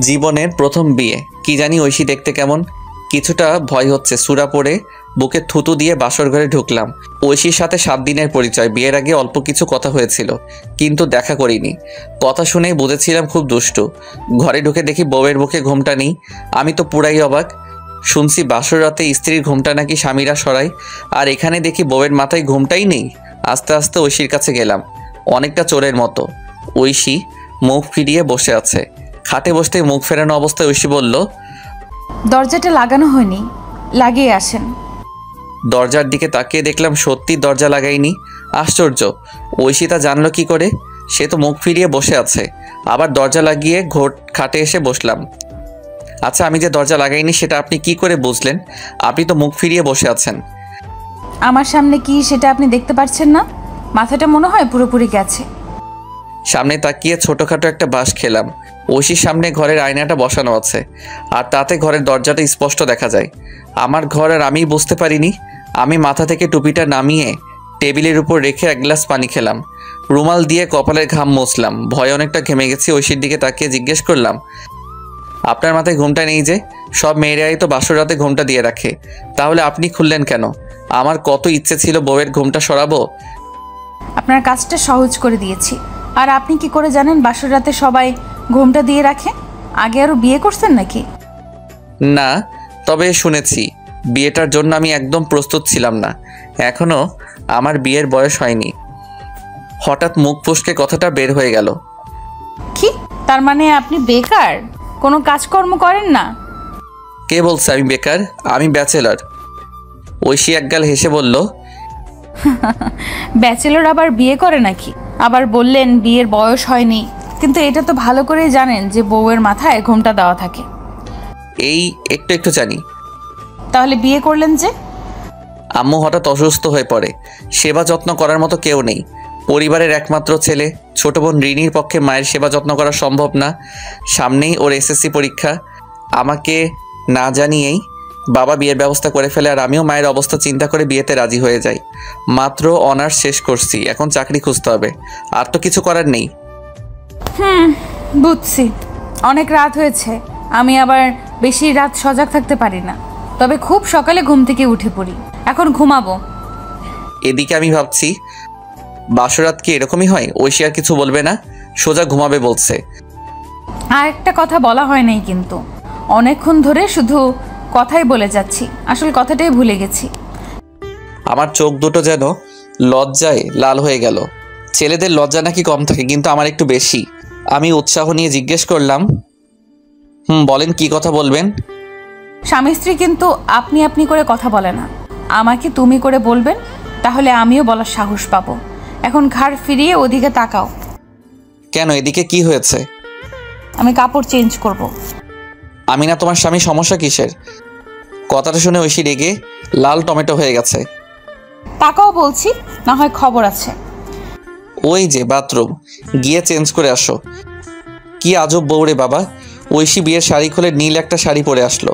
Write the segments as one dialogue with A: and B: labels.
A: জীবনের প্রথম বিয়ে। কি জানি ঐশী দেখতে কেমন। কিছুটা ভয় হচ্ছে, সুরা পড়ে বুকে থুতু দিয়ে বাসর ঘরে ঢুকলাম। ঐশীর সাথে সাত দিনের পরিচয়, বিয়ের আগে অল্প কিছু কথা হয়েছিল, কিন্তু দেখা করিনি। কথা শুনেই বুঝেছিলাম খুব দুষ্টু। ঘরে ঢুকে দেখি বউয়ের বুকে ঘোমটা নেই। আমি তো পুরাই অবাক। শুনছি বাসর রাতে স্ত্রীর ঘোমটা নাকি স্বামীরা সরায়, আর এখানে দেখি বউয়ের মাথায় ঘোমটাই নেই। আস্তে আস্তে ঐশীর কাছে গেলাম। অনেকটা চোরের মতো। ঐশী মুখ ফিরিয়ে বসে আছে। খাটে বসতে মুখ ফেরানো অবস্থায় ঐশী বলল
B: দরজাটা লাগানো হয়নি লাগিয়ে আসেন।
A: দরজার দিকে তাকিয়ে দেখলাম সত্যি দরজা লাগাইনি আশ্চর্য ঐশী তা জানলো কি করে? সে তো মুখ ফিরিয়ে বসে আছে। আবার দরজা লাগিয়ে ঘোট খাটে এসে বসলাম। আচ্ছা আমি যে দরজা লাগাইনি সেটা আপনি কি করে বুঝলেন? আপনি তো মুখ ফিরিয়ে বসে আছেন।
B: আমার সামনে কি সেটা আপনি দেখতে পাচ্ছেন না? মাথাটা মনে হয় পুরোপুরি গেছে।
A: সামনে তাকিয়ে ছোটোখাটো একটা বাঁশ খেলাম। ঐশীর সামনে ঘরের আয়নাটা বসানো আছে, আর তাতে ঘরের দরজাটা স্পষ্ট দেখা যায়। আমার ঘর আর আমি বুঝতে পারিনি। আমি মাথা থেকে টুপিটা নামিয়ে টেবিলের উপর রেখে এক গ্লাস পানি খেলাম। রুমাল দিয়ে কপালের ঘাম মুছলাম। ভয় অনেকটা ঘেমে গেছি, ঐশীর দিকে তাকিয়ে জিজ্ঞেস করলাম, আপনার মাথায় ঘুমটা নেই যে? সব মেয়েরাই তো বাসর রাতে ঘুমটা দিয়ে রাখে। তাহলে আপনি খুললেন কেন? আমার কত ইচ্ছে ছিল বউয়ের ঘুমটা সরাবো?
B: আপনার কাজটা সহজ করে দিয়েছি। আর আপনি কি করে জানেন বাসর রাতে সবাই ঘুমটা দিয়ে রাখে আগে আরও বিয়ে করছেন নাকি?
A: না তবে শুনেছি বিয়েটার জন্য আমি একদম প্রস্তুত ছিলাম না। এখনও আমার বিয়ের বয়স হয়নি। হঠাৎ মুখ ফসকে কথাটা বের হয়ে গেল।
B: কি? তার মানে আপনি বেকার? কোনো কাজকর্ম করেন না?
A: কে বলছে আমি বেকার? আমি ব্যাচেলার। ঐশী একগাল হেসে বলল
B: ব্যাচেলর আবার বিয়ে করে নাকি? আবার বললেন বিয়ের বয়স হয়নি। কিন্তু এটা তো ভালো করেই জানেন যে বউয়ের মাথায় ঘোমটা দেওয়া থাকে।
A: এই একটু একটু জানি।
B: তাহলে বিয়ে করলেন যে?
A: আম্মু হঠাৎ অসুস্থ হয়ে পড়ে। সেবা যত্ন করার মতো কেউ নেই। পরিবারের একমাত্র ছেলে ছোট বোন রিনির পক্ষে মায়ের সেবা যত্ন করা সম্ভব না। সামনেই ওর এসএসসি পরীক্ষা। আমাকে না জানিয়েই বাবা বিয়ের ব্যবস্থা করে ফেলে আর আমিও মায়ের অবস্থা চিন্তা করে বিয়েতে রাজি হয়ে যাই। মাত্র অনার্স শেষ করছি এখন চাকরি খুঁজতে হবে। আর তো কিছু করার নেই।
B: বুঝছি। অনেক রাত হয়েছে। আমি আবার বেশি রাত সজাগ থাকতে পারি না। তবে খুব সকালে ঘুম থেকে উঠে পড়ি। এখন ঘুমাবো।
A: এদিকে আমি ভাবছি বাসরাত কি এরকমই হয়? ঐশী আর কিছু বলবে না? সোজা ঘুমাবে বলছে।
B: আর একটা কথা বলা হয় নাই কিন্তু। অনেকক্ষণ ধরে শুধু কথাই বলে যাচ্ছি। আসল কথাটাই ভুলে গেছি।
A: আমার চোখ দুটো যেন লজ্জায় লাল হয়ে গেল। ছেলেদের লজ্জা নাকি কম থাকে কিন্তু আমার একটু বেশি। আমি উৎসাহ নিয়ে জিজ্ঞেস করলাম হুম বলেন কি কথা বলবেন?
B: স্বামী স্ত্রী কিন্তু আপনি আপনি করে কথা বলে না। আমাকে তুমি করে বলবেন তাহলে আমিও বলার সাহস পাবো। এখন ঘাড় ফিরিয়ে ওদিকে তাকাও।
A: কেন এদিকে কি হয়েছে?
B: আমি কাপড় চেঞ্জ করব।
A: আমি না তোমার স্বামী সমস্যা কিসের? কথাটা শুনে ঐশী রেগে লাল টমেটো হয়ে গেছে।
B: তাকাও বলছি না হয় খবর আছে।
A: ওই যে বাথরুম, গিয়ে চেঞ্জ করে আসো। কি আজব বউরে বাবা। ঐশী বিয়ের শাড়ি খুলে নীল একটা শাড়ি পরে আসলো।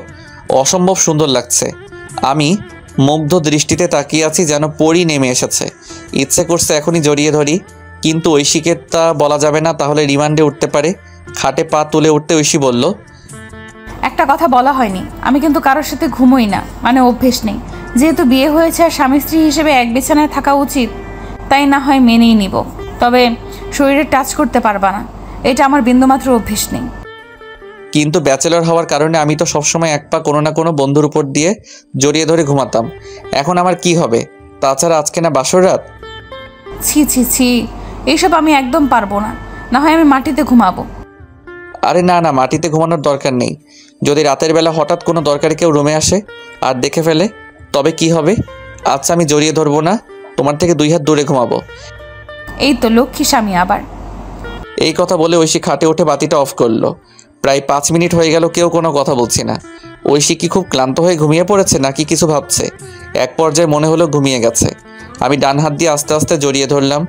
A: অসম্ভব সুন্দর লাগছে। আমি মুগ্ধ দৃষ্টিতে তাকিয়ে আছি যেন পরি নেমে এসেছে। ইচ্ছে করছে এখনই জড়িয়ে ধরি, কিন্তু ঐশীকে তা বলা যাবে না, তাহলে রিমান্ডে উঠতে পারে। খাটে পা তুলে উঠতে ঐশী বলল,
B: একটা কথা বলা হয়নি। আমি কিন্তু কারোর সাথে ঘুমোই না মানে অভ্যেস নেই। যেহেতু বিয়ে হয়েছে আর স্বামী স্ত্রী হিসেবে এক বিছানায় থাকা উচিত তাই না হয় মেনেই নিব। তবে শরীরে টাচ করতে পারবা না। এটা আমার বিন্দুমাত্র অভ্যেস নেই।
A: কিন্তু ব্যাচেলর হওয়ার কারণে আমি তো সবসময় এক পা কোনো না কোনো বন্ধুর উপর দিয়ে জড়িয়ে ধরে ঘুমাতাম। এখন আমার কি হবে? তাছাড়া আজকে না বাসর রাত?
B: ছি ছি ছি। এইসব আমি একদম পারব না। না হয় আমি মাটিতে ঘুমাবো।
A: আরে না না মাটিতে ঘুমানোর দরকার নেই। যদি রাতের বেলা হঠাৎ কোনো দরকারে কেউ রুমে আসে আর দেখে ফেলে তবে কি হবে? আচ্ছা আমি জড়িয়ে ধরবো না। তোমার থেকে দুই হাত দূরে ঘুমাবো।
B: এই তো লক্ষ্মী স্বামী আবার।
A: এই কথা বলে ঐশী খাটে উঠে বাতিটা অফ করল। প্রায় পাঁচ মিনিট হয়ে গেল কেউ কোনো কথা বলছি না। ঐশী কি খুব ক্লান্ত হয়ে ঘুমিয়ে পড়েছে নাকি কিছু ভাবছে? এক পর্যায়ে মনে হলো ঘুমিয়ে গেছে। আমি ডান হাত দিয়ে আস্তে আস্তে জড়িয়ে ধরলাম।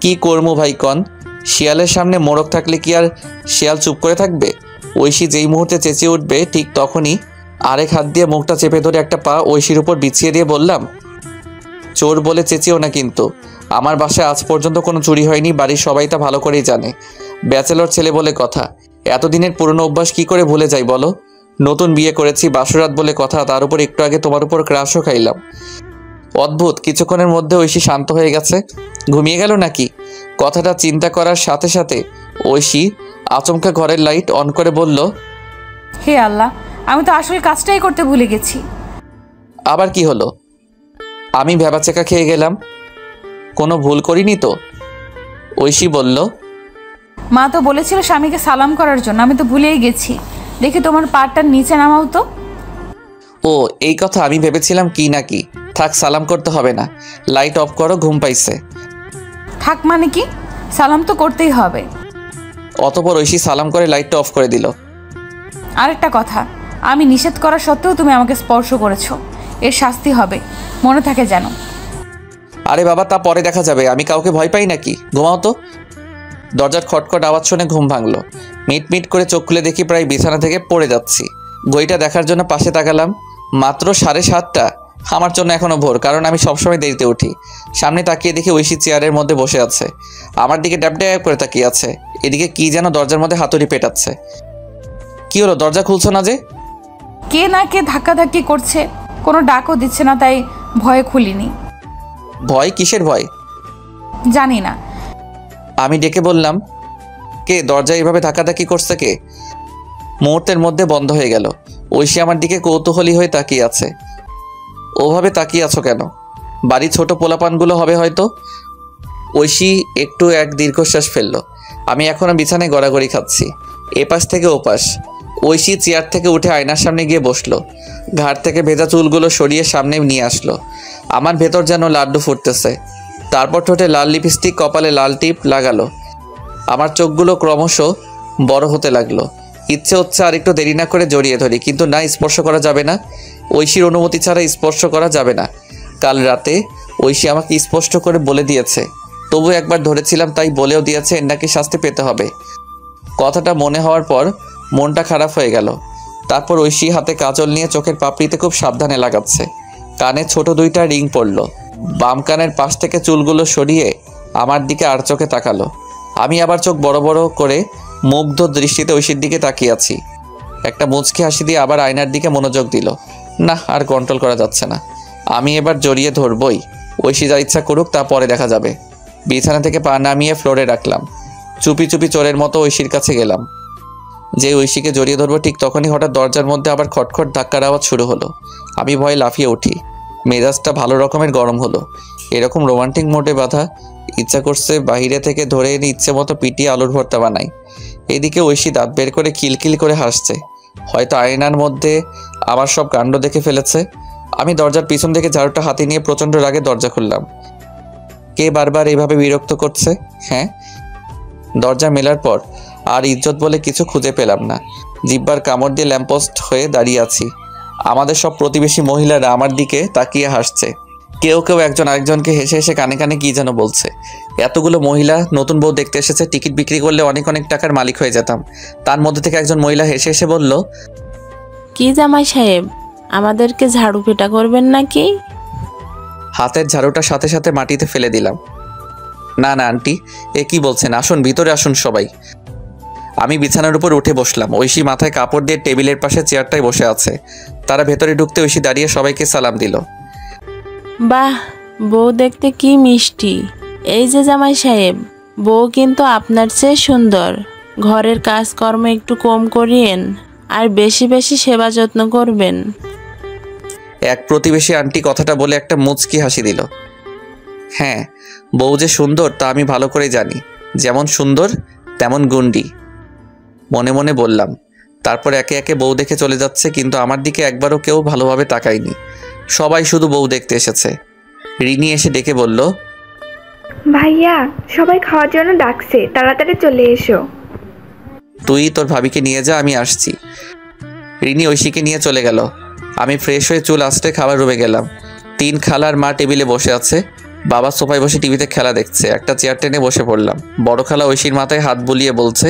A: কি করমু ভাই কন? শিয়ালের সামনে মোড়ক থাকলে কি আর শিয়াল চুপ করে থাকবে? ঐশী যেই মুহূর্তে চেঁচিয়ে উঠবে ঠিক তখনই আরেক হাত দিয়ে মুখটা চেপে ধরে একটা পা ঐশীর উপর বিছিয়ে দিয়ে বললাম চোর বলে চেঁচিও না কিন্তু। আমার বাসায় আজ পর্যন্ত কোনো চুরি হয়নি বাড়ির সবাই তা ভালো করেই জানে। ব্যাচেলর ছেলে বলে কথা এতদিনের পুরনো অভ্যাস কি করে ভুলে যাই বলো? নতুন বিয়ে করেছি বাসরাত বলে কথা তার উপর একটু আগে তোমার উপর ক্রাশও খাইলাম। অদ্ভুত কিছুক্ষণের মধ্যে ঐশী শান্ত হয়ে গেছে। ঘুমিয়ে গেল নাকি? কথাটা চিন্তা করার সাথে সাথে ঐশী আচমকা ঘরের লাইট অন করে বলল
B: হে আল্লাহ আমি তো আসল কাজটাই করতে ভুলে গেছি।
A: আবার কি হলো? আমি ভেবাচেকা খেয়ে গেলাম। কোনো ভুল করিনি তো? ঐশী বলল
B: মা তো বলেছিল স্বামীকে সালাম করার জন্য। আমি তো ভুলেই গেছি। দেখি তোমার পাটটা নিচে নামাও তো।
A: ও এই কথা আমি ভেবেছিলাম কি না কি। থাক সালাম করতে হবে না। লাইট অফ করো ঘুম পাইছে।
B: থাক মানে কি? সালাম তো করতেই হবে।
A: অতপর ঐশী সালাম করে লাইটটা অফ করে দিল।
B: আরেকটা কথা আমি নিষেধ করা সত্ত্বেও তুমি আমাকে স্পর্শ করেছ। এর শাস্তি হবে। মনে থাকে যেন।
A: আরে বাবা তা পরে দেখা যাবে। আমি কাউকে ভয় পাই নাকি? ঘুমাও তো। দরজার খটখট আওয়াজ শুনে ঘুম ভাঙলো। মিট মিট করে চোখ খুলে দেখি প্রায় বিছানা থেকে পড়ে যাচ্ছি। ঘড়িটা দেখার জন্য পাশে তাকালাম। মাত্র সাড়ে সাতটা। আমার জন্য এখনও ভোর কারণ আমি সবসময় দেরিতে উঠি। সামনে তাকিয়ে দেখি ঐশী চেয়ারের মধ্যে বসে আছে। আমার দিকে ড্যাব ড্যাব করে তাকিয়ে আছে। এদিকে কি যেন দরজার মধ্যে হাতুড়ি পেটাচ্ছে। কি হলো দরজা খুলছো না যে?
B: কে না কে ধাক্কাধাক্কি করছে। কোনো ডাকও দিচ্ছে না তাই ভয়ে খুলিনি।
A: ভয়? কিসের ভয়?
B: জানি না।
A: আমি ডেকে বললাম কে দরজা এইভাবে ধাক্কাধাক্কি করছে কে? মুহূর্তের মধ্যে বন্ধ হয়ে গেল। ঐশী আমার দিকে কৌতূহলী হয়ে তাকিয়ে আছে। ওভাবে তাকিয়ে আছো কেন? বাড়ি ছোট পোলাপানগুলো হবে হয়তো? ঐশী একটু এক দীর্ঘশ্বাস ফেলল। আমি এখনও বিছানায় গড়াগড়ি খাচ্ছি। এপাশ থেকে ওপাশ। ঐশী চেয়ার থেকে উঠে আয়নার সামনে গিয়ে বসল। ঘাট থেকে ভেজা চুলগুলো সরিয়ে সামনে নিয়ে আসলো। আমার ভেতর যেন লাড্ডু ফুটতেছে। তারপর ঠোঁটে লাল লিপস্টিক, কপালে লাল টিপ লাগালো। আমার চোখগুলো ক্রমশ বড় হতে লাগল। ইচ্ছে হচ্ছে আর একটু দেরি না করে জড়িয়ে ধরি, কিন্তু না, স্পর্শ করা যাবে না। ঐশীর অনুমতি ছাড়া স্পর্শ করা যাবে না। কাল রাতে ঐশী আমাকে স্পষ্ট করে বলে দিয়েছে। তবু একবার ধরেছিলাম, তাই বলেও দিয়েছে, এর নাকি শাস্তি পেতে হবে। কথাটা মনে হওয়ার পর মনটা খারাপ হয়ে গেল। তারপর ঐশী হাতে কাজল নিয়ে চোখের পাপড়িতে খুব সাবধানে লাগাচ্ছে। কানে ছোট দুইটা রিং পড়ল। বাম কানের পাশ থেকে চুলগুলো সরিয়ে আমার দিকে আর চোখে তাকালো। আমি আবার চোখ বড় বড় করে মুগ্ধ দৃষ্টিতে ঐশীর দিকে তাকিয়ে আছি। একটা মুচকি হাসি দিয়ে আবার আয়নার দিকে মনোযোগ দিল। না আর কন্ট্রোল করা যাচ্ছে না। আমি এবার জড়িয়ে ধরবই। ঐশী যা ইচ্ছা করুক তা পরে দেখা যাবে। বিছানা থেকে পা নামিয়ে ফ্লোরে রাখলাম। চুপি চুপি চোরের মতো ঐশীর কাছে গেলাম। যে ঐশীকে জড়িয়ে ধরবো ঠিক তখনই হঠাৎ দরজার মধ্যে আবার খটখট ধাক্কার আওয়াজ শুরু হলো। আমি ভয়ে লাফিয়ে উঠি। মেজাজটা ভালো রকমের গরম হলো। এরকম রোমান্টিক মোডে বাঁধা ইচ্ছা করছে বাইরে থেকে ধরে এনে ইচ্ছে মতো পিটিয়ে আলুর ভর্তা বানাই। এদিকে ঐশী দাঁত বের করে কিলকিল করে হাসছে। হয়তো আয়নার মধ্যে আমার সব কাণ্ড দেখে ফেলেছে। আমি দরজার পিছন থেকে ঝাড়ুটা হাতে নিয়ে প্রচণ্ড রাগে দরজা খুললাম। কে বারবার এইভাবে বিরক্ত করছে? হ্যাঁ? দরজা মেলার পর আর ইজ্জত বলে কিছু খুঁজে পেলাম না। জিব্বার কামড় দিয়ে ল্যাম্পোস্ট হয়ে দাঁড়িয়ে আছি। আমাদের সব প্রতিবেশী মহিলারা আমার দিকে তাকিয়ে হাসছে। কেউ কেউ একজন আরেকজনকে হেসে হেসে কানে কানে কি যেন বলছে। এতগুলো মহিলা নতুন বউ দেখতে এসেছে টিকিট বিক্রি করলে অনেক অনেক টাকার মালিক হয়ে যেতাম। তার মধ্যে থেকে একজন মহিলা হেসে হেসে বলল
C: কি জামাই সাহেব আমাদেরকে ঝাড়ু পেটা করবেন নাকি?
A: হাতের ঝাড়ুটা সাথে সাথে মাটিতে ফেলে দিলাম। না না আন্টি এ কি বলছেন? আসুন ভিতরে আসুন সবাই। আমি বিছানার উপর উঠে বসলাম। ঐশী মাথায় কাপড় দিয়ে টেবিলের পাশে চেয়ারটায় বসে আছে। তারা ভেতরে ঢুকতে ঐশী দাঁড়িয়ে সবাইকে সালাম দিল।
C: বাহ বউ দেখতে কি মিষ্টি। এই যে জামাই সাহেব বউ কিন্তু আপনার চেয়ে সুন্দর। ঘরের কাজকর্ম একটু কম করিয়েন আর বেশি বেশি সেবা যত্ন করবেন।
A: এক প্রতিবেশী আন্টি কথাটা বলে একটা মুচকি হাসি দিল। হ্যাঁ বউ যে সুন্দর তা আমি ভালো করে জানি। যেমন সুন্দর তেমন গুন্ডি। মনে মনে বললাম তারপর একে একে বউ দেখে চলে যাচ্ছে কিন্তু আমার দিকে একবারও কেউ ভালোভাবে তাকায়নি। সবাই শুধু বউ দেখতে এসেছে। রিনি এসে ডেকে বলল
D: ভাইয়া সবাই খাওয়ার জন্য ডাকছে তাড়াতাড়ি চলে এসো।
A: তুই তোর ভাবিকে নিয়ে যা আমি আসছি। রিনি ঐশীকে নিয়ে চলে গেল। আমি ফ্রেশ হয়ে চুল আসতে খাবার রুমে গেলাম। তিন খালার মা টেবিলে বসে আছে। বাবা সোফায় বসে টিভিতে খেলা দেখছে। একটা চেয়ার টেনে বসে পড়লাম। বড় খালা ঐশীর মাথায় হাত বুলিয়ে বলছে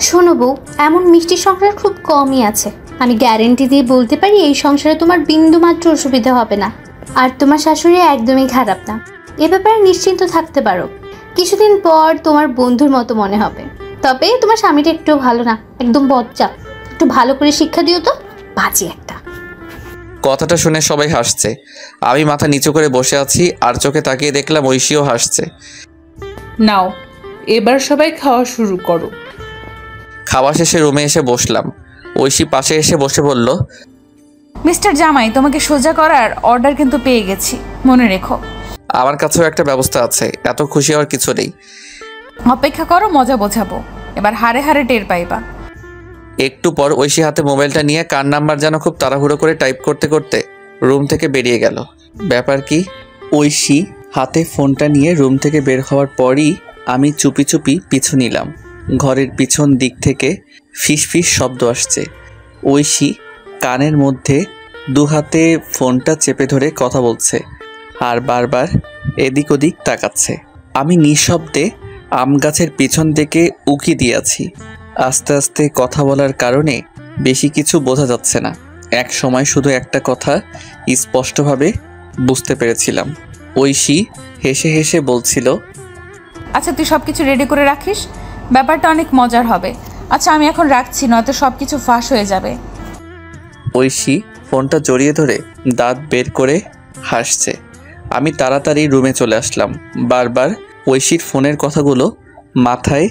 E: শোনো বউ এমন মিষ্টি সংসার খুব কমই আছে। আমি গ্যারেন্টি দিয়ে বলতে পারি এই সংসারে তোমার বিন্দু মাত্র অসুবিধা হবে না। আর তোমার শাশুড়ি একদমই খারাপ না। এ ব্যাপারে নিশ্চিন্ত থাকতে পারো। কিছুদিন পর তোমার বন্ধুর মতো মনে হবে। তবে তোমার স্বামীটা একটু ভালো না একদম বজ্জা। একটু ভালো করে শিক্ষা দিও তো বাজে একটা।
A: কথাটা শুনে সবাই হাসছে। আমি মাথা নিচু করে বসে আছি আর চোখে তাকিয়ে দেখলাম ঐশীও হাসছে।
F: নাও এবার সবাই খাওয়া শুরু করো।
A: খাওয়া শেষে রুমে এসে বসলাম। ঐশী পাশে এসে বসে বলল
B: মিস্টার জামাই তোমাকে সোজা করার অর্ডার কিন্তু পেয়ে গেছি। মনে রেখো।
A: আমার কাছেও একটা ব্যবস্থা আছে এত খুশি হওয়ার কিছু নেই।
B: অপেক্ষা করো মজা বোঝাবো। এবার হারে হারে টের পাইবা।
A: একটু পর ঐশী হাতে মোবাইলটা নিয়ে কার নাম্বার যেন খুব তাড়াহুড়ো করে টাইপ করতে করতে রুম থেকে বেরিয়ে গেল। ব্যাপার কি ঐশী হাতে ফোনটা নিয়ে রুম থেকে বের হওয়ার পরই আমি চুপি চুপি পিছু নিলাম। ঘরের পিছন দিক থেকে ফিস ফিস শব্দ আসছে। ঐশী কানের মধ্যে দু হাতে ফোনটা চেপে ধরে কথা বলছে আর বারবার এদিক ওদিক তাকাচ্ছে। আমি নিঃশব্দে আম গাছের পিছন থেকে উকি দিয়েছি আস্তে আস্তে কথা বলার কারণে বেশি কিছু বোঝা যাচ্ছে না। এক সময় শুধু একটা কথা স্পষ্টভাবে বুঝতে পেরেছিলাম। ঐশী হেসে হেসে বলছিল
B: আচ্ছা তুই সব কিছু রেডি করে রাখিস? ব্যাপারটা অনেক মজার হবে। আচ্ছা আমি এখন রাখছি, নয়তো সব কিছু ফাঁস হয়ে যাবে।
A: ঐশী ফোনটা জড়িয়ে ধরে দাঁত বের করে হাসছে। আমি তাড়াতাড়ি রুমে চলে আসলাম। বারবার ঐশীর ফোনের কথাগুলো মাথায়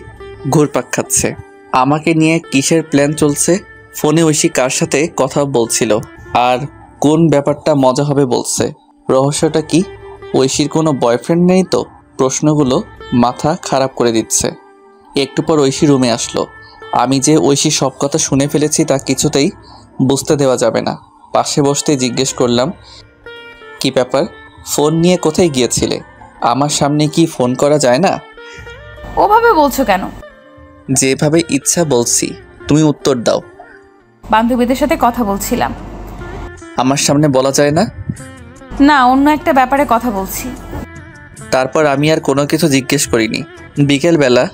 A: ঘুরপাক খাচ্ছে। আমাকে নিয়ে কিসের প্ল্যান চলছে? ফোনে ঐশী কার সাথে কথা বলছিল? আর কোন ব্যাপারটা মজা হবে বলছে? রহস্যটা কি? ঐশীর কোনো বয়ফ্রেন্ড নেই তো? প্রশ্নগুলো মাথা খারাপ করে দিচ্ছে। একটু পর ঐশী রুমে আসলো। আমি যে ঐশী সব কথা শুনে ফেলেছি তা কিছুতেই বুঝতে দেওয়া যাবে না। পাশে বসতে জিজ্ঞেস করলাম কি ব্যাপার? ফোন নিয়ে কোথায় গিয়েছিলে? আমার সামনে কি ফোন করা যায় না?
B: ওভাবে বলছো কেন?
A: যেভাবে ইচ্ছা বলছি তুমি উত্তর দাও।
B: বান্ধবীদের সাথে কথা বলছিলাম।
A: আমার সামনে বলা যায় না?
B: না অন্য একটা ব্যাপারে কথা বলছি।
A: তারপর আমি আর কোনো কিছু জিজ্ঞেস করিনি। বিকেলবেলা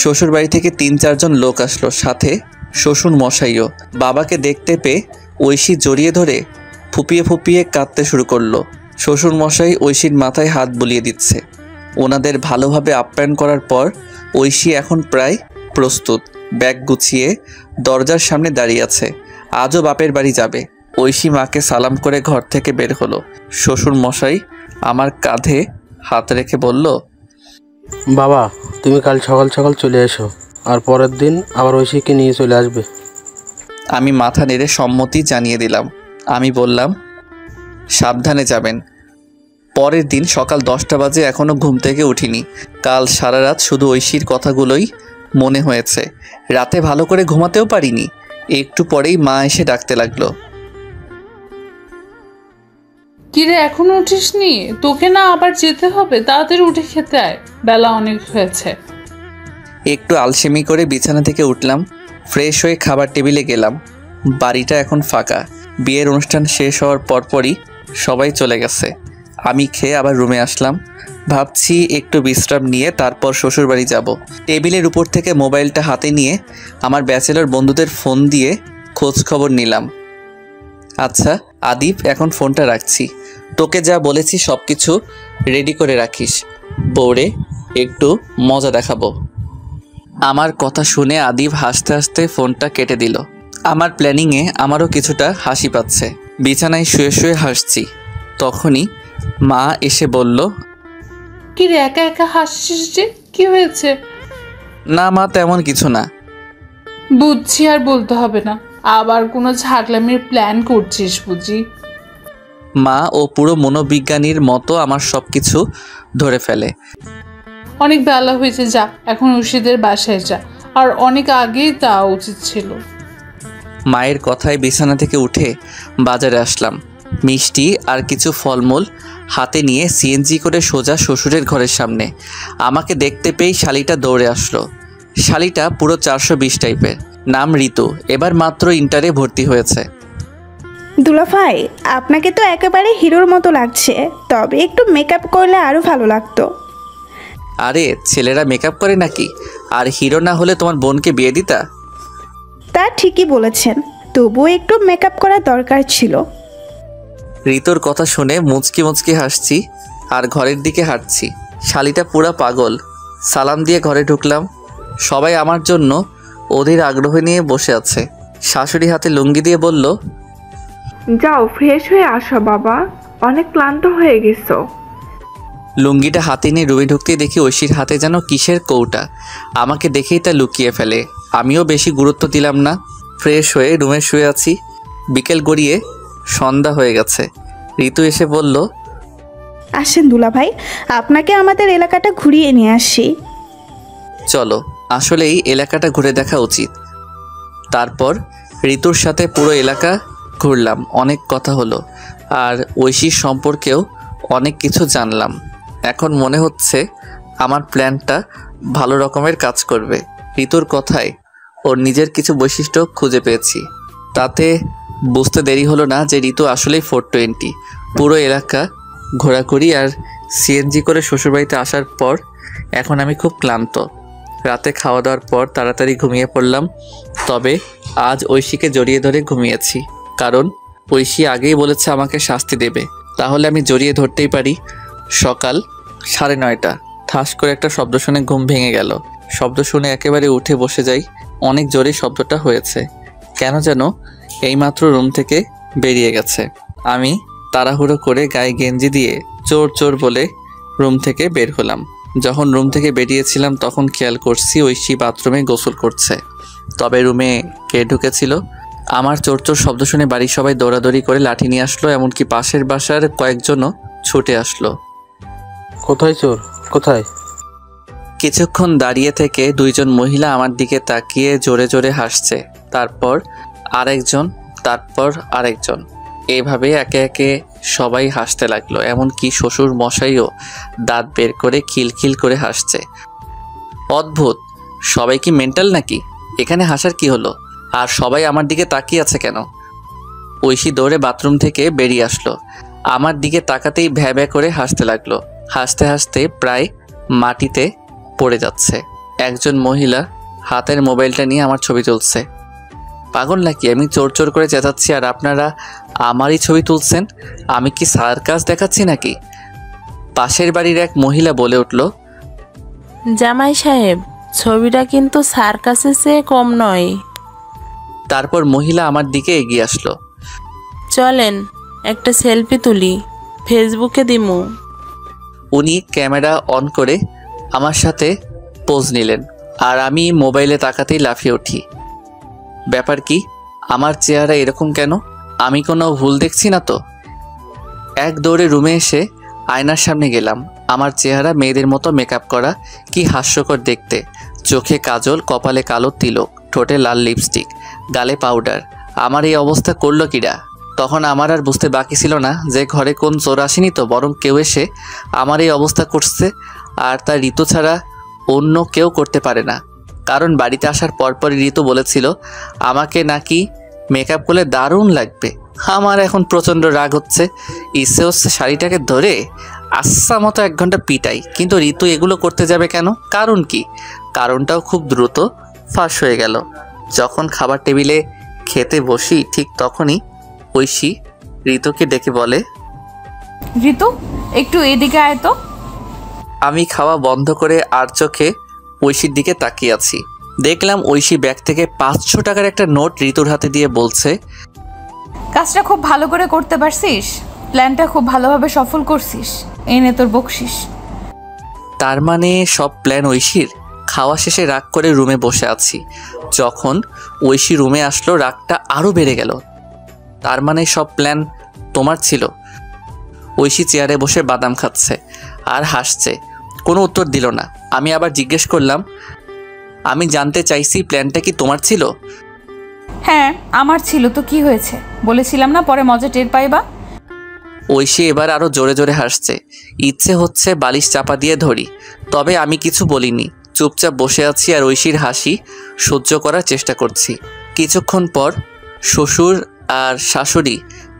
A: শ্বশুর বাড়ি থেকে তিন চারজন লোক আসলো সাথে শ্বশুর মশাইও। বাবাকে দেখতে পেয়ে ঐশী জড়িয়ে ধরে ফুপিয়ে ফুপিয়ে কাঁদতে শুরু করল। শ্বশুর মশাই ঐশীর মাথায় হাত বুলিয়ে দিচ্ছে। ওনাদের ভালোভাবে আপ্যায়ন করার পর ঐশী এখন প্রায় প্রস্তুত। ব্যাগ গুছিয়ে দরজার সামনে দাঁড়িয়ে আছে। আজও বাপের বাড়ি যাবে। ঐশী মাকে সালাম করে ঘর থেকে বের হলো। শ্বশুর মশাই আমার কাঁধে হাত রেখে বলল
G: বাবা, তুমি কাল সকাল সকাল চলে এসো, আর পরের দিন আবার ঐশীকে নিয়ে চলে আসবে।
A: আমি মাথা নেড়ে সম্মতি জানিয়ে দিলাম। আমি বললাম, সাবধানে যাবেন। পরের দিন সকাল দশটা বাজে এখনও ঘুম থেকে উঠিনি। কাল সারা রাত শুধু ঐশীর কথাগুলোই মনে হয়েছে। রাতে ভালো করে ঘুমাতেও পারিনি। একটু পরেই মা এসে ডাকতে লাগল।
F: কিরে, এখনও উঠিসনি? তোকে না আবার যেতে হবে? তাড়াতাড়ি উঠে খেতে আয়। বেলা অনেক হয়েছে।
A: একটু আলসেমি করে বিছানা থেকে উঠলাম। ফ্রেশ হয়ে খাবার টেবিলে গেলাম। বাড়িটা এখন ফাঁকা। বিয়ের অনুষ্ঠান শেষ হওয়ার পরপরই সবাই চলে গেছে। আমি খেয়ে আবার রুমে আসলাম। ভাবছি একটু বিশ্রাম নিয়ে তারপর শ্বশুরবাড়ি যাব। টেবিলের উপর থেকে মোবাইলটা হাতে নিয়ে আমার ব্যাচেলর বন্ধুদের ফোন দিয়ে খোঁজ খবর নিলাম। আচ্ছা আদিপ এখন ফোনটা রাখছি। তোকে যা বলেছি সব কিছু রেডি করে রাখিস। বৌরে একটু মজা দেখাবো। আমার কথা শুনে আদিব হাসতে হাসতে ফোনটা কেটে দিল। আমার প্ল্যানিংয়ে আমারও কিছুটা হাসি পাচ্ছে। বিছানায় শুয়ে শুয়ে হাসছি। তখনই মা এসে বলল
F: কি রে একা একা হাসছিস যে? কি হয়েছে?
A: না মা তেমন কিছু না।
F: বুঝছি আর বলতে হবে না। আবার কোনো ঝাগলামির প্ল্যান করছিস বুঝি?
A: মা ও পুরো মনোবিজ্ঞানীর মতো আমার সব কিছু ধরে ফেলে।
F: অনেক বেলা হয়েছে যা এখন উষিদের বাসায় যা। আর অনেক আগেই তা উচিত ছিল।
A: মায়ের কথায় বিছানা থেকে উঠে বাজারে আসলাম। মিষ্টি আর কিছু ফলমূল হাতে নিয়ে সিএনজি করে সোজা শ্বশুরের ঘরের সামনে। আমাকে দেখতে পেয়েই শালিটা দৌড়ে আসলো। শালিটা পুরো চারশো বিশ টাইপের নাম ঋতু এবার মাত্র ইন্টারে ভর্তি হয়েছে।
H: দুলাভাই আপনাকে তো একেবারে হিরোর মতো লাগছে তবে একটু মেকআপ করলে আরও ভালো লাগতো।
A: আরে ছেলেরা মেকআপ করে নাকি? আর হিরো না হলে তোমার বোনকে বিয়ে দিতা?
H: তা ঠিকই বলেছেন তবুও একটু মেকআপ করা দরকার ছিল।
A: ঋতুর কথা শুনে মুচকি মুচকি হাসছি আর ঘরের দিকে হাঁটছি। শালিটা পুরা পাগল সালাম দিয়ে ঘরে ঢুকলাম। সবাই আমার জন্য অধীর আগ্রহ নিয়ে বসে আছে। শাশুড়ি হাতে লুঙ্গি দিয়ে বলল
D: যাও ফ্রেশ হয়ে আসো বাবা অনেক ক্লান্ত হয়ে গেছো।
A: লুঙ্গিটা হাতে নিয়ে রুমে ঢুকতে দেখি ঐশীর হাতে যেন কিসের কৌটা। আমাকে দেখেই তা লুকিয়ে ফেলে। আমিও বেশি গুরুত্ব দিলাম না। ফ্রেশ হয়ে রুমে শুয়ে আছি। বিকেল গড়িয়ে সন্ধ্যা হয়ে গেছে। ঋতু এসে বলল
H: আসেন দুলাভাই আপনাকে আমাদের এলাকাটা ঘুরিয়ে নিয়ে আসি।
A: চলো। আসলেই এলাকাটা ঘুরে দেখা উচিত। তারপর ঋতুর সাথে পুরো এলাকা ঘুরলাম, অনেক কথা হলো। আর ঐশীর সম্পর্কেও অনেক কিছু জানলাম। এখন মনে হচ্ছে আমার প্ল্যানটা ভালো রকমের কাজ করবে। ঋতুর কথায় ওর নিজের কিছু বৈশিষ্ট্য খুঁজে পেয়েছি। তাতে বুঝতে দেরি হলো না যে ঋতু আসলেই ফোর টোয়েন্টি। পুরো এলাকা ঘোরাঘুরি আর সিএনজি করে শ্বশুরবাড়িতে আসার পর এখন আমি খুব ক্লান্ত। রাতে খাওয়া দাওয়ার পর তাড়াতাড়ি ঘুমিয়ে পড়লাম। তবে আজ ঐশীকে জড়িয়ে ধরে ঘুমিয়েছি। কারণ ঐশী আগেই বলেছে আমাকে শাস্তি দেবে। তাহলে আমি জড়িয়ে ধরতেই পারি। সকাল সাড়ে নয়টা। ঠাস করে একটা শব্দ শুনে ঘুম ভেঙে গেল। শব্দ শুনে একেবারে উঠে বসে যাই। অনেক জোরে শব্দটা হয়েছে। কেন যেন এইমাত্র রুম থেকে বেরিয়ে গেছে। আমি তাড়াহুড়ো করে গায়ে গেঞ্জি দিয়ে চোর চোর বলে রুম থেকে বের হলাম। যখন রুম থেকে বেরিয়েছিলাম তখন খেয়াল করছি ঐশী বাথরুমে গোসল করছে। তবে রুমে কে ঢুকেছিল? আমার চোর চোর শব্দ শুনে বাড়ির সবাই দৌড়াদৌড়ি করে লাঠি নিয়ে আসলো এমনকি পাশের বাসার কয়েকজনও ছুটে আসলো।
G: কোথায় চোর? কোথায়?
A: কিছুক্ষণ দাঁড়িয়ে থেকে দুইজন মহিলা আমার দিকে তাকিয়ে জোরে জোরে হাসছে। তারপর আরেকজন তারপর আরেকজন। এইভাবে একে একে সবাই হাসতে লাগল, এমনকি শ্বশুর মশাইও দাঁত বের করে খিলখিল করে হাসছে। অদ্ভুত! সবাই কি মেন্টাল নাকি? এখানে হাসার কি হলো? আর সবাই আমার দিকে তাকিয়ে আছে কেন? ঐশী দৌড়ে বাথরুম থেকে বেরিয়ে আসলো। আমার দিকে তাকাতেই ভ্যা ভ্যা করে হাসতে লাগল। হাসতে হাসতে প্রায় মাটিতে পড়ে যাচ্ছে। একজন মহিলা হাতের মোবাইলটা নিয়ে আমার ছবি তুলছে। পাগল নাকি? আমি চোর চোর করে চেঁচাচ্ছি আর আপনারা আমারই ছবি তুলছেন। আমি কি সার্কাস দেখাচ্ছি নাকি? পাশের বাড়ির এক মহিলা বলে উঠল
C: জামাই সাহেব ছবিটা কিন্তু সার্কাসের চেয়ে কম নয়।
A: তারপর মহিলা আমার দিকে এগিয়ে আসলো।
C: চলেন একটা সেলফি তুলি। ফেসবুকে দিমু।
A: উনি ক্যামেরা অন করে আমার সাথে পোজ নিলেন আর আমি মোবাইলে তাকাতেই লাফিয়ে উঠি। ব্যাপার কি? আমার চেহারা এরকম কেন? আমি কোনো ভুল দেখছি না তো? এক দৌড়ে রুমে এসে আয়নার সামনে গেলাম। আমার চেহারা মেয়েদের মতো মেকআপ করা, কি হাস্যকর দেখতে। চোখে কাজল, কপালে কালো তিলক ঠোঁটে লাল লিপস্টিক গালে পাউডার আমার এই অবস্থা করল কিরা তখন আমার আর বুঝতে বাকি ছিল না যে ঘরে কোন চোর আসেনি তো, বরং কেউ এসে আমার এই অবস্থা করছে, আর তার ঋতু ছাড়া অন্য কেউ করতে পারে না। কারণ বাড়িতে আসার পরপরই ঋতু বলেছিল আমাকে নাকি মেকআপ করলে দারুণ লাগবে। আমার এখন প্রচণ্ড রাগ হচ্ছে। ইচ্ছে হচ্ছে শাড়িটাকে ধরে আচ্ছা মতো এক ঘণ্টা পিটাই। কিন্তু ঋতু এগুলো করতে যাবে কেন? কারণ কি? কারণটাও খুব দ্রুত ফাঁস হয়ে গেল। যখন খাবার টেবিলে খেতে বসি ঠিক তখনই ঐশী ঋতুকে ডেকে বলে
B: ঋতু একটু এদিকে আয় তো।
A: আমি খাওয়া বন্ধ করে আর চোখে ঐশীর দিকে তাকিয়ে আছি। দেখলাম ঐশী ব্যাগ থেকে পাঁচশো টাকার একটা নোট ঋতুর হাতে দিয়ে বলছে
B: কাজটা খুব ভালো করে করতে পারছিস? প্ল্যানটা খুব ভালোভাবে সফল করছিস। এই নে তোর বকশিস।
A: তার মানে সব প্ল্যান ঐশীর? খাওয়া শেষে রাগ করে রুমে বসে আছি। যখন ঐশী রুমে আসলো রাগটা আরও বেড়ে গেল। তার মানে সব প্ল্যান তোমার ছিল। ঐশী চেয়ারে বসে বাদাম খাচ্ছে আর হাসছে। কোনো উত্তর দিল না। আমি আবার জিজ্ঞেস করলাম আমি জানতে চাইছি প্ল্যানটা কি তোমার ছিল?
B: হ্যাঁ আমার ছিল। তো কি হয়েছে? বলেছিলাম না পরে মজা টের পাইবা?
A: ঐশী এবার আরও জোরে জোরে হাসছে। ইচ্ছে হচ্ছে বালিশ চাপা দিয়ে ধরি তবে আমি কিছু বলিনি। চুপচাপ বসে আছি আর ঐশীর হাসি সহ্য করার চেষ্টা করছি। কিছুক্ষণ পর শ্বশুর আর শাশুড়ি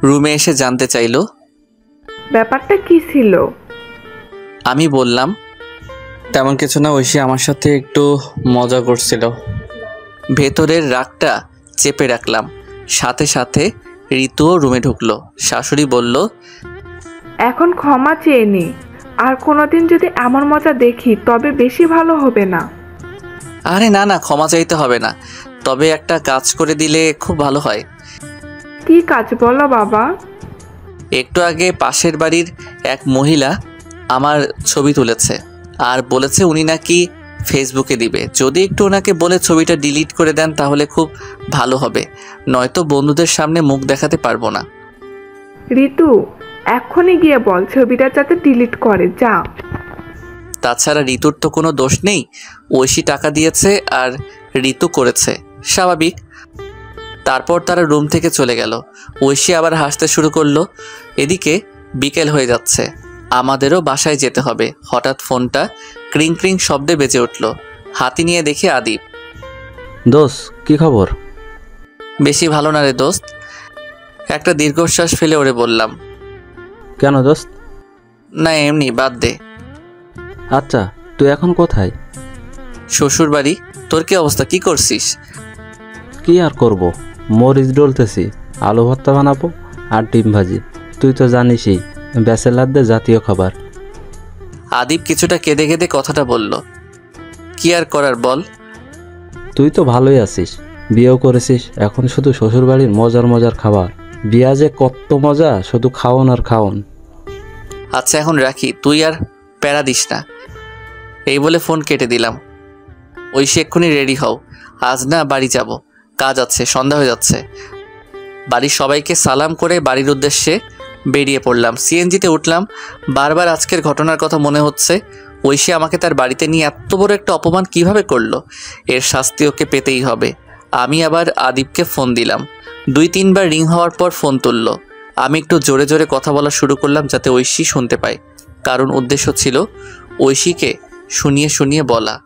A: রুমে এসে জানতে চাইলো
D: ব্যাপারটা কি ছিল?
A: আমি বললাম তেমন কিছু না ঐশী আমার সাথে একটু মজা করছিল। ভেতরের রাগটা চেপে রাখলাম। সাথে সাথে ঋতুও রুমে ঢুকলো। শাশুড়ি বলল
D: এখন ক্ষমা চেয়ে নি। আর কোনোদিন যদি এমন মজা দেখি তবে বেশি ভালো হবে না।
A: আরে না না ক্ষমা চাইতে হবে না। তবে একটা কাজ করে দিলে খুব ভালো হয়।
D: কি কাজ বলো বাবা?
A: একটু আগে পাশের বাড়ির এক মহিলা আমার ছবি তুলেছে। আর বলেছে উনি নাকি ফেসবুকে দিবে। যদি একটু ওনাকে বলে ছবিটা ডিলিট করে দেন তাহলে খুব ভালো হবে। নয়তো বন্ধুদের সামনে মুখ দেখাতে পারব না।
D: ঋতু এখনই গিয়ে বল ছবিটা যাতে ডিলিট করে যা।
A: তাছাড়া ঋতুর তো কোনো দোষ নেই। ঐশী টাকা দিয়েছে আর ঋতু করেছে। স্বাভাবিক। তারপর তারা রুম থেকে চলে গেল। ঐশী আবার হাসতে শুরু করল। এদিকে বিকেল হয়ে যাচ্ছে। আমাদেরও বাসায় যেতে হবে। হঠাৎ ফোনটা ক্রিং ক্রিং শব্দে বেজে উঠল। হাতি নিয়ে দেখি আদিপ
G: দোষ কি খবর?
A: বেশি ভালো না রে দোস্ত। একটা দীর্ঘশ্বাস ফেলে ওরে বললাম।
G: কেন দোস্ত?
A: না এমনি বাদ দে।
G: আচ্ছা তুই এখন কোথায়?
A: শ্বশুর বাড়ি তোর কি অবস্থা? কি করছিস?
G: কি আর করব? মরিচ ডলতেছি আলু ভর্তা বানাবো আর ডিম ভাজি। তুই তো জানিসই ব্যাচেলারদের জাতীয় খাবার।
A: আদিপ কিছুটা কেঁদে কেঁদে কথাটা বলল কি আর করার বল?
G: তুই তো ভালোই আছিস বিয়েও করেছিস এখন শুধু শ্বশুরবাড়ির মজার মজার খাবার। বিয়া যে কত মজা শুধু খাওন আর খাওন।
A: আচ্ছা এখন রাখি তুই আর প্যারা দিস না। এই বলে ফোন কেটে দিলাম। ওই সে এক্ষুনি রেডি হও আজ না বাড়ি যাব কাজ আছে সন্ধ্যা হয়ে যাচ্ছে। বাড়ির সবাইকে সালাম করে বাড়ির উদ্দেশ্যে বেরিয়ে পড়লাম। সিএনজিতে উঠলাম। বারবার আজকের ঘটনার কথা মনে হচ্ছে। ঐশী আমাকে তার বাড়িতে নিয়ে এত বড় একটা অপমান কীভাবে করল? এর শাস্তি ওকে পেতেই হবে। আমি আবার আদিপকে ফোন দিলাম। দুই, তিনবার রিং হওয়ার পর ফোন তুললো। আমি একটু জোরে জোরে কথা বলা শুরু করলাম যাতে ঐশী শুনতে পায়। কারণ উদ্দেশ্য ছিল ঐশীকে শুনিয়ে শুনিয়ে বলা।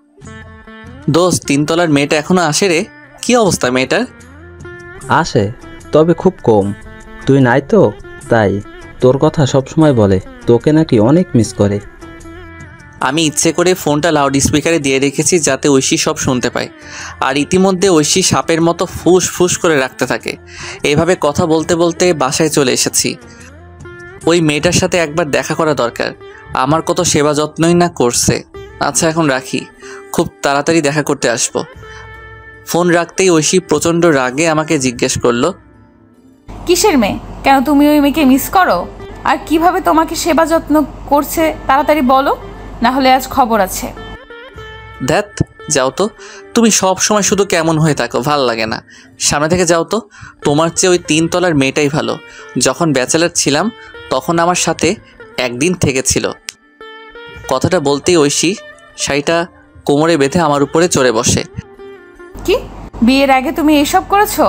A: দোস্ত, তিনতলার মেয়েটা এখনও আসে রে? কি অবস্থা মেয়েটার?
G: আসে, তবে খুব কম। তুই নাই তো? তাই তোর কথা সব সময় বলে, তোকে নাকি অনেক মিস করে।
A: আমি ইচ্ছে করে ফোনটা লাউড স্পিকারে দিয়ে রেখেছি যাতে ঐশী সব শুনতে পায়। আর ইতিমধ্যে ঐশী সাপের মতো ফুস ফুস করে রাখতে থাকে। এভাবে কথা বলতে বলতে বাসায় চলে এসেছি। ওই মেয়েটার সাথে একবার দেখা করা দরকার। আমার কত সেবা যত্নই না করছে। আচ্ছা এখন রাখি। খুব তাড়াতাড়ি দেখা করতে আসব। ফোন রাখতেই ঐশী প্রচণ্ড রাগে আমাকে জিজ্ঞেস করল
B: কিসের মেয়ে? কেন তুমি ওই মেয়েকে মিস করো? আর কীভাবে তোমাকে সেবা যত্ন করছে তাড়াতাড়ি বলো না হলে আজ খবর আছে।
A: ধ্যাত যাও তো। তুমি সব সময় শুধু কেমন হয়ে থাকো ভালো লাগে না। সামনে থেকে যাও তো। তোমার চেয়ে ওই তিনতলার মেয়েটাই ভালো। যখন ব্যাচেলার ছিলাম তখন আমার সাথে একদিন থেকেছিল। কথাটা বলতেই ঐশী শাড়িটা কোমরে বেঁধে আমার উপরে চড়ে বসে।
B: কি? বিয়ের আগে তুমি এসব করেছ?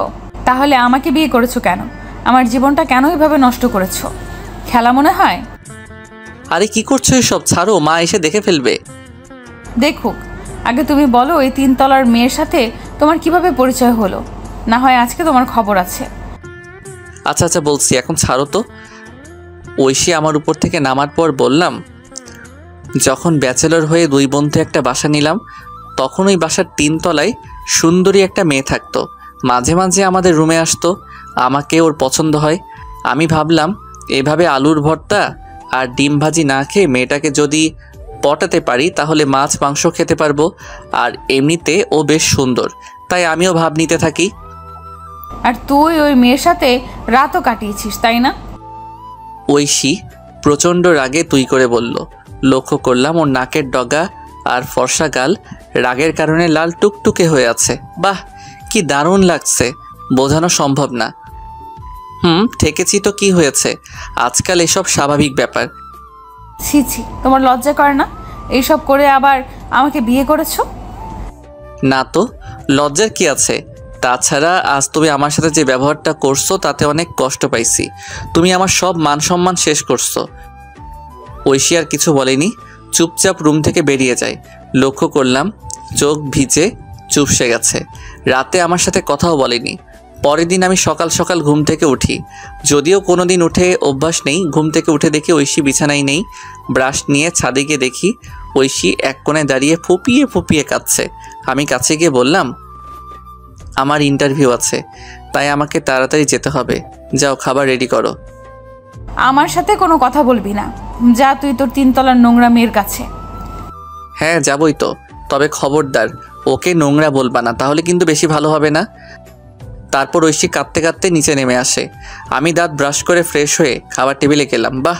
B: তাহলে আমাকে বিয়ে করেছ কেন? আমার জীবনটা কেন এভাবে নষ্ট করেছ? খেলা মনে হয়?
A: আরে কি করছ এসব? ছাড়ো মা এসে দেখে ফেলবে।
B: দেখুক আগে তুমি বলো ওই তিনতলার মেয়ের সাথে তোমার কীভাবে পরিচয় হলো? না হয় আজকে তোমার খবর আছে।
A: আচ্ছা আচ্ছা বলছি এখন ছাড়ো তো। ঐশী আমার উপর থেকে নামার পর বললাম যখন ব্যাচেলর হয়ে দুই বন্ধু একটা বাসা নিলাম তখন ওই বাসার তিনতলায় সুন্দরী একটা মেয়ে থাকতো। মাঝে মাঝে আমাদের রুমে আসতো আমাকে ওর পছন্দ হয়। আমি ভাবলাম এভাবে আলুর ভর্তা আর ডিম ভাজি না খেয়ে মেয়েটাকে যদি পটাতে পারি তাহলে মাছ মাংস খেতে পারব। আর এমনিতে ও বেশ সুন্দর তাই আমিও ভাব নিতে থাকি।
B: আর তুই ওই মেয়ের সাথে রাতও কাটিয়েছিস তাই না?
A: ঐশী প্রচণ্ড রাগে তুই করে বলল লক্ষ্য করলাম ওর নাকের ডগা আর ফর্সা গাল রাগের কারণে লাল টুকটুকে হয়ে আছে। বাহ! কি দারুণ লাগছে। বোঝানো সম্ভব না। হুম ঠেকেছি তো কি হয়েছে? আজকাল এসব স্বাভাবিক ব্যাপার।
B: ছি ছি তোমার লজ্জা করে না? এইসব করে আবার আমাকে বিয়ে করেছ?
A: না তো লজ্জার কি আছে? তাছাড়া আজ তুমি আমার সাথে যে ব্যবহারটা করছ তাতে অনেক কষ্ট পাইছি। তুমি আমার সব মান সম্মান শেষ করছ। ঐশী আর কিছু বলেনি। চুপচাপ রুম থেকে বেরিয়ে যায়। লক্ষ্য করলাম চোখ ভিজে চুপসে গেছে। রাতে আমার সাথে কথাও বলেনি। পরের দিন আমি সকাল সকাল ঘুম থেকে উঠি। যদিও কোনো দিন উঠে অভ্যাস নেই ঘুম থেকে উঠে দেখি ঐশী বিছানায় নেই। ব্রাশ নিয়ে ছাদে গিয়ে দেখি ঐশী এক কোণে দাঁড়িয়ে ফুপিয়ে ফুপিয়ে কাঁদছে। আমি কাছে গিয়ে বললাম আমার ইন্টারভিউ আছে তাই আমাকে তাড়াতাড়ি যেতে হবে। যাও খাবার রেডি করো।
B: আমার সাথে কোনো কথা বলবি না। যা তুই তোর তিনতলার নোংরা মেয়ের কাছে।
A: হ্যাঁ যাবই তো। তবে খবরদার ওকে নোংরা বলবা না, তাহলে কিন্তু বেশি ভালো হবে না। তারপর ঐশী কাঁদতে কাঁদতে নিচে নেমে আসে। আমি দাঁত ব্রাশ করে ফ্রেশ হয়ে খাবার টেবিলে গেলাম। বাহ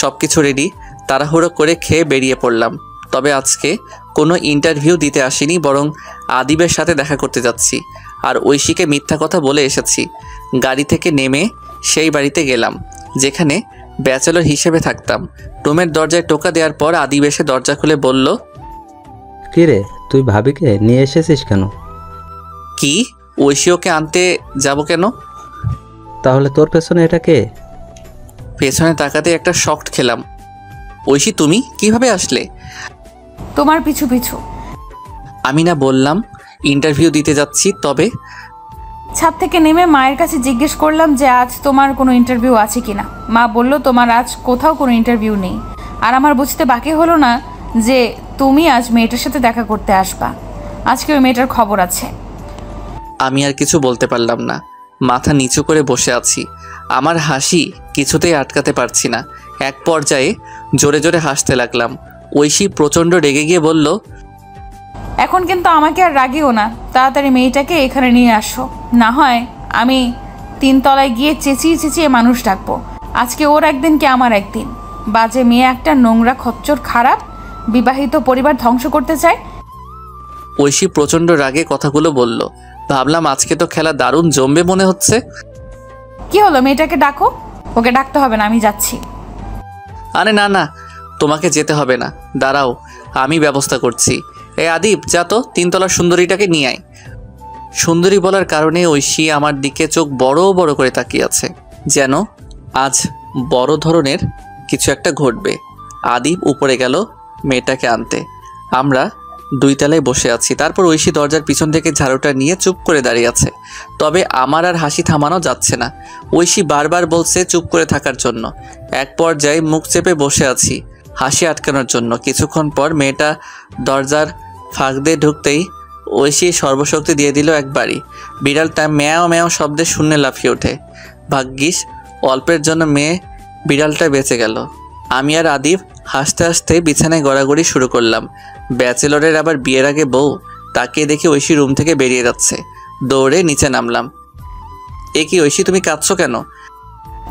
A: সব কিছু রেডি তাড়াহুড়ো করে খেয়ে বেরিয়ে পড়লাম। তবে আজকে কোনো ইন্টারভিউ দিতে আসিনি, বরং আদিবের সাথে দেখা করতে যাচ্ছি। আর ঐশীকে মিথ্যা কথা বলে এসেছি। গাড়ি থেকে নেমে সেই বাড়িতে গেলাম, যেখানে ব্যাচেলর হিসেবে থাকতাম। রুমের দরজায় টোকা দেওয়ার পর আদিব এসে দরজা খুলে বলল
G: কি রে তুই ভাবিকে নিয়ে এসেছিস কেন?
A: কি? ঐশী ওকে আনতে যাব কেন?
G: তাহলে তোর পেছনে এটা কে?
A: পেছনে তাকাতে একটা শক্ট খেলাম। ঐশী তুমি কীভাবে আসলে?
B: তোমার পিছু পিছু।
A: আমি না বললাম ইন্টারভিউ দিতে যাচ্ছি তবে?
B: ছাদ থেকে নেমে মায়ের কাছে জিজ্ঞেস করলাম যে আজ তোমার কোনো ইন্টারভিউ আছে কি না মা বলল তোমার আজ কোথাও কোনো ইন্টারভিউ নেই। আর আমার বুঝতে বাকি হলো না যে তুমি আজ মেয়েটার সাথে দেখা করতে আসবা। আজকে ওই মেয়েটার খবর আছে।
A: আমি আর কিছু বলতে পারলাম না। মাথা নিচু করে বসে আছি। আমার হাসি কিছুতেই আটকাতে পারছি না। এক পর্যায়ে জোরে জোরে হাসতে লাগলাম। ঐশী প্রচণ্ড রেগে গিয়ে বলল
B: এখন কিন্তু আমাকে আর রাগিও না। তাড়াতাড়ি মেয়েটাকে এখানে নিয়ে আসো। না হয় আমি তিনতলায় গিয়ে চেঁচিয়ে চেঁচিয়ে মানুষ ডাকবো। আজকে ওর একদিন কি আমার একদিন? বাজে মেয়ে একটা নোংরা খচ্চর খারাপ বিবাহিত পরিবার ধ্বংস করতে চায়?
A: ঐশী প্রচণ্ড রাগে কথাগুলো বলল ভাবলাম আজকে তো খেলা দারুণ জমবে মনে হচ্ছে।
B: কি হলো মেয়েটাকে ডাকো? ওকে ডাকতে হবে না আমি যাচ্ছি।
A: আরে না না তোমাকে যেতে হবে না দাঁড়াও আমি ব্যবস্থা করছি। এ আদিপ যা তো তিনতলার সুন্দরীটাকে নিয়ে আয়। সুন্দরী বলার কারণে ঐশী আমার দিকে চোখ বড় বড় করে তাকিয়ে আছে। যেন আজ বড় ধরনের কিছু একটা ঘটবে। আদিপ উপরে গেল মেয়েটাকে আনতে। আমরা দুই তলায় বসে আছি। তারপর ঐশী দরজার পিছন থেকে ঝাড়ুটা নিয়ে চুপ করে দাঁড়িয়ে আছে। তবে আমার আর হাসি থামানো যাচ্ছে না। ঐশী বারবার বলছে চুপ করে থাকার জন্য। এক পর্যায়ে মুখ চেপে বসে আছি হাসি আটকানোর জন্য। কিছুক্ষণ পর মেয়েটা দরজার ফাঁক দিয়ে ঢুকতেই ঐশী সর্বশক্তি দিয়ে দিল একবারই বিড়ালটা ম্যাও ম্যাও শব্দে শূন্যে লাফিয়ে ওঠে। ভাগ্যিস অল্পের জন্য মেয়ে বিড়ালটা বেঁচে গেল। আমি আর আদিব হাসতে হাসতে বিছানায় গড়াগড়ি শুরু করলাম। ব্যাচেলরের আবার বিয়ের আগে বউ তাকে দেখে ঐশী রুম থেকে বেরিয়ে যাচ্ছে। দৌড়ে নিচে নামলাম। এ কি ঐশী তুমি কাঁদছো কেন?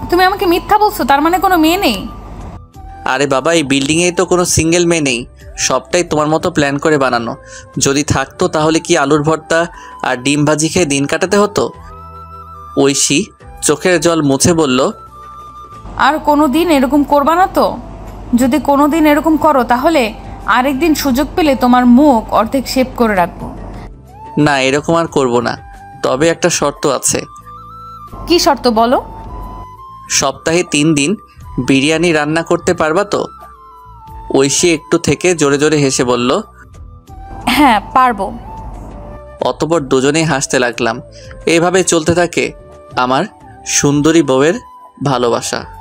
B: তুমি আমাকে মিথ্যা বলছো তার মানে কোনো মেয়ে নেই?
A: আরে বাবা এই বিল্ডিংয়েই তো কোনো সিঙ্গেল মেয়ে নেই। সবটাই তোমার মতো প্ল্যান করে বানানো। যদি থাকতো তাহলে কি আলুর ভর্তা আর ডিম ভাজি খেয়ে দিন কাটাতে হতো? ঐশী? চোখের জল মুছে বলল
B: আর কোনো দিন এরকম করবা না তো? যদি কোনো দিন এরকম করো তাহলে আরেকদিন সুযোগ পেলে তোমার মুখ অর্ধেক শেপ করে রাখব।
A: না এরকম আর করব না। তবে একটা শর্ত আছে।
B: কি শর্ত বলো?
A: সপ্তাহে তিন দিন বিরিয়ানি রান্না করতে পারবা তো? ঐশী একটু থেকে জোরে জোরে হেসে বলল
B: হ্যাঁ পারব।
A: অতপর দুজনেই হাসতে লাগলাম। এভাবে চলতে থাকে আমার সুন্দরী বউয়ের ভালোবাসা।